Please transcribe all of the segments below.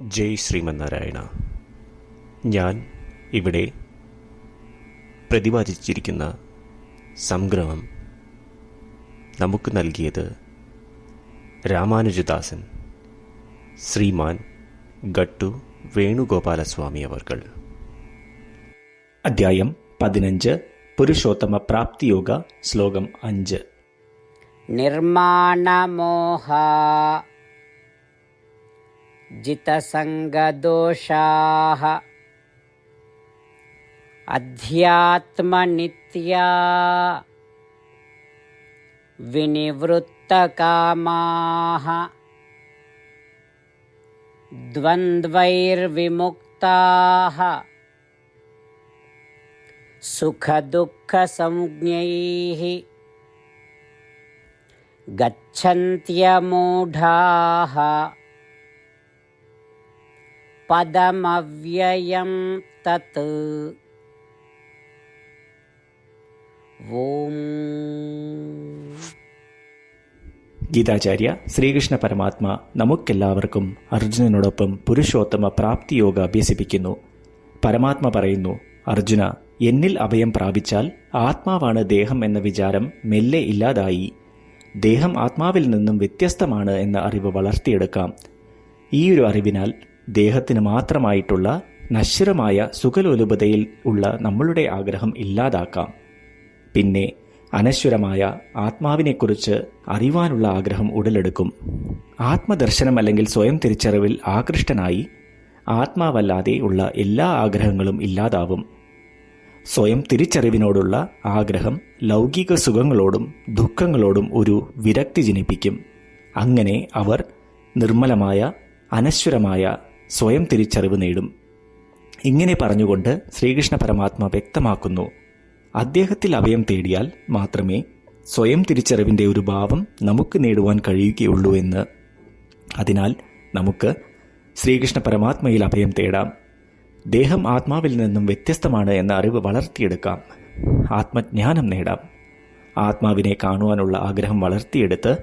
ജയ് ശ്രീമന്നാരായണ. ഞാൻ ഇവിടെ പ്രതിപാദിച്ചിരിക്കുന്ന സംഗ്രഹം നമുക്ക് നൽകിയത് രാമാനുജദാസൻ ശ്രീമാൻ ഗട്ടു വേണുഗോപാലസ്വാമി അവർകൾ. അധ്യായം പതിനഞ്ച് പുരുഷോത്തമ പ്രാപ്തിയോഗ ശ്ലോകം അഞ്ച്. നിർമ്മാണമോഹ जितसङ्गदोषाः। अध्यात्मनित्या विनिवृत्तकामाः। द्वन्द्वैर्विमुक्ताः। सुखदुःखसंज्ञैः। गच्छन्त्यमूढाः। पदमव्ययं तत् ॐ ഗീതാചാര്യ ശ്രീകൃഷ്ണ പരമാത്മ നമുക്കെല്ലാവർക്കും അർജുനനോടൊപ്പം പുരുഷോത്തമ പ്രാപ്തിയോഗ അഭ്യസിപ്പിക്കുന്നു പരമാത്മ പറയുന്നു അർജുന എന്നിൽ അഭയം പ്രാപിച്ചാൽ ആത്മാവാണ് ദേഹം എന്ന വിചാരം മെല്ലെ ഇല്ലാതായി ദേഹം ആത്മാവിൽ നിന്നും വ്യത്യസ്തമാണ് എന്ന അറിവ് വളർത്തിയെടുക്കാം ഈ ഒരു അറിവിനാൽ ദേഹത്തിന് മാത്രമായിട്ടുള്ള നശ്വരമായ സുഖലോലുപതയിൽ ഉള്ള നമ്മളുടെ ആഗ്രഹം ഇല്ലാതാക്കാം. പിന്നെ അനശ്വരമായ ആത്മാവിനെക്കുറിച്ച് അറിയുവാനുള്ള ആഗ്രഹം ഉടലെടുക്കും. ആത്മദർശനം അല്ലെങ്കിൽ സ്വയം തിരിച്ചറിവിൽ ആകൃഷ്ടനായി ആത്മാവല്ലാതെ ഉള്ള എല്ലാ ആഗ്രഹങ്ങളും ഇല്ലാതാവും. സ്വയം തിരിച്ചറിവിനോടുള്ള ആഗ്രഹം ലൗകിക സുഖങ്ങളോടും ദുഃഖങ്ങളോടും ഒരു വിരക്തി ജനിപ്പിക്കും. അങ്ങനെ അവർ നിർമ്മലമായ അനശ്വരമായ സ്വയം തിരിച്ചറിവ് നേടും. ഇങ്ങനെ പറഞ്ഞുകൊണ്ട് ശ്രീകൃഷ്ണ പരമാത്മ വ്യക്തമാക്കുന്നു. അദ്ദേഹത്തിൽ അഭയം തേടിയാൽ മാത്രമേ സ്വയം തിരിച്ചറിവിന്റെ ഒരു ഭാവം നമുക്ക് നേടുവാൻ കഴിയുകയുള്ളൂ എന്ന്. അതിനാൽ നമുക്ക് ശ്രീകൃഷ്ണ പരമാത്മയിൽ അഭയം തേടാം. ദേഹം ആത്മാവിൽ നിന്നും വ്യത്യസ്തമാണ് എന്ന അറിവ് വളർത്തിയെടുക്കാം. ആത്മജ്ഞാനം നേടാം. ആത്മാവിനെ കാണുവാനുള്ള ആഗ്രഹം വളർത്തിയെടുത്ത്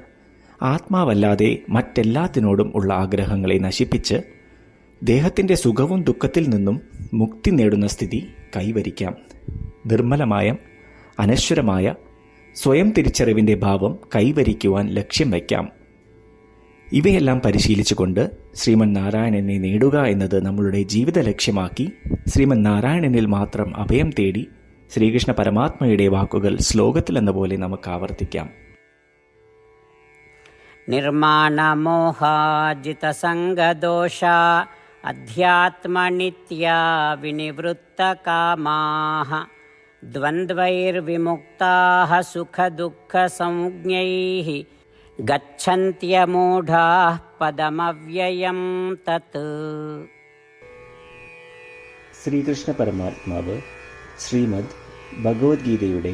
ആത്മാവല്ലാതെ മറ്റെല്ലാത്തിനോടും ഉള്ള ആഗ്രഹങ്ങളെ നശിപ്പിച്ച് ദേഹത്തിന്റെ സുഖവും ദുഃഖത്തിൽ നിന്നും മുക്തി നേടുന്ന സ്ഥിതി കൈവരിക്കാം. നിർമ്മലമായ അനശ്വരമായ സ്വയം തിരിച്ചറിവിന്റെ ഭാവം കൈവരിക്കുവാൻ ലക്ഷ്യം വയ്ക്കാം. ഇവയെല്ലാം പരിശീലിച്ചുകൊണ്ട് ശ്രീമൻ നാരായണനെ നേടുക എന്നത് നമ്മളുടെ ജീവിത ലക്ഷ്യമാക്കി ശ്രീമൻ നാരായണനിൽ മാത്രം അഭയം തേടി ശ്രീകൃഷ്ണ പരമാത്മയുടെ വാക്കുകൾ ശ്ലോകത്തിലെന്ന പോലെ നമുക്ക് ആവർത്തിക്കാം. നിർമ്മാണമോഹാജിതസംഗദോഷ अध्यात्मनित्या विनिवृत्तकामाः द्वन्द्वैर्विमुक्ताः सुखदुःखसंज्ञैः गच्छन्त्यमूढाः पदमव्ययं तत् ശ്രീകൃഷ്ണ പരമാത്മാവ് ശ്രീമദ് ഭഗവത്ഗീതയുടെ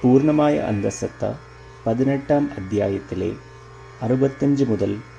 പൂർണ്ണമായ അന്തസത്ത പതിനെട്ടാം അധ്യായത്തിലെ അറുപത്തഞ്ച് മുതൽ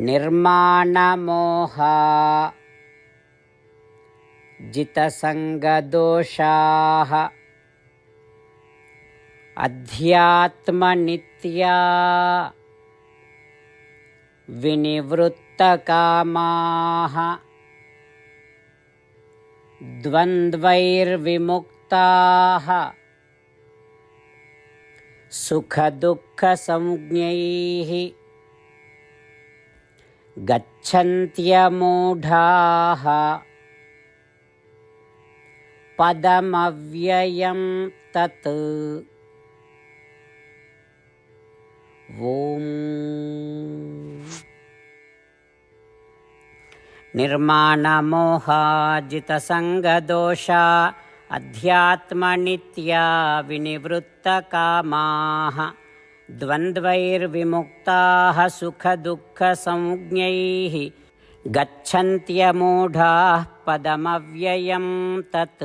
निर्माणमोह। जितसङ्गदोषाः। अध्यात्मनित्या। विनिवृत्तकामाः। द्वन्द्वैर्विमुक्ताः। सुखदुःखसंज्ञैः गच्छन्त्यमूढाः पदमव्ययं तत् ॐ निर्माणमोहाजितसङ्गदोषा अध्यात्मनित्या विनिवृत्तकामाः द्वन्द्वैर्विमुक्ताः सुखदुःखसंज्ञैः गच्छन्त्यमूढाः पदमव्ययं तत्